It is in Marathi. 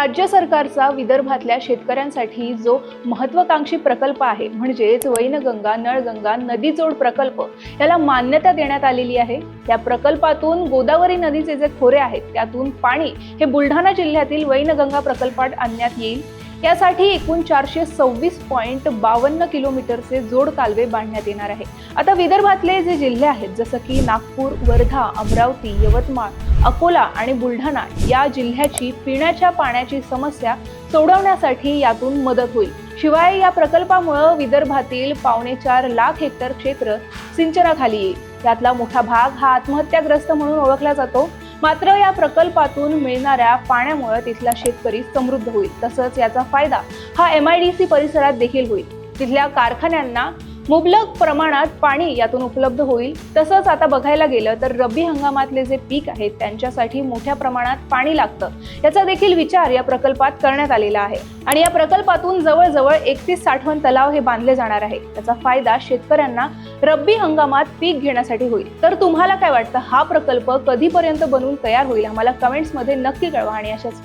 राज्य सरकारचा विदर्भातल्या शेतकऱ्यांसाठी जो महत्वाकांक्षी प्रकल्प आहे म्हणजेच वैनगंगा नळगंगा नदी जोड प्रकल्प याला मान्यता देण्यात आलेली आहे. या प्रकल्पातून गोदावरी नदीचे जे खोरे आहेत त्यातून पाणी हे बुलढाणा जिल्ह्यातील वैनगंगा प्रकल्पात आणण्यात येईल. यासाठी एकूण चारशे सव्वीस पॉईंट बावन्न किलोमीटरचे जोड कालवे बांधण्यात येणार आहे. आता विदर्भातले जे जिल्हे आहेत जसं की नागपूर वर्धा अमरावती यवतमाळ अकोला आणि बुलढाणा या जिल्ह्याची पिण्याच्या पाण्याची समस्या सोडवण्यासाठी यातून मदत होईल. शिवाय या प्रकल्पामुळं विदर्भातील पावणे चार लाख हेक्टर क्षेत्र सिंचनाखाली येईल. यातला मोठा भाग हा आत्महत्याग्रस्त म्हणून ओळखला जातो. मात्र या प्रकल्पातून मिळणाऱ्या पाण्यामुळे तिथला शेतकरी समृद्ध होईल. तसंच याचा फायदा हा एम आय डी सी परिसरात देखील होईल. तिथल्या कारखान्यांना मुबलक प्रमाणात पाणी यातून उपलब्ध होईल. तसंच आता बघायला गेलं तर रब्बी हंगामातले जे पीक आहेत त्यांच्यासाठी मोठ्या प्रमाणात पाणी लागतं. याचा देखील विचार या प्रकल्पात करण्यात आलेला आहे. आणि या प्रकल्पातून जवळजवळ एकतीस साठवण तलाव हे बांधले जाणार आहे. त्याचा फायदा शेतकऱ्यांना रब्बी हंगामात पीक घेण्यासाठी होईल. तर तुम्हाला काय वाटतं? हा प्रकल्प कधीपर्यंत बनवून तयार होईल? आम्हाला कमेंट्समध्ये नक्की कळवा आणि अशाच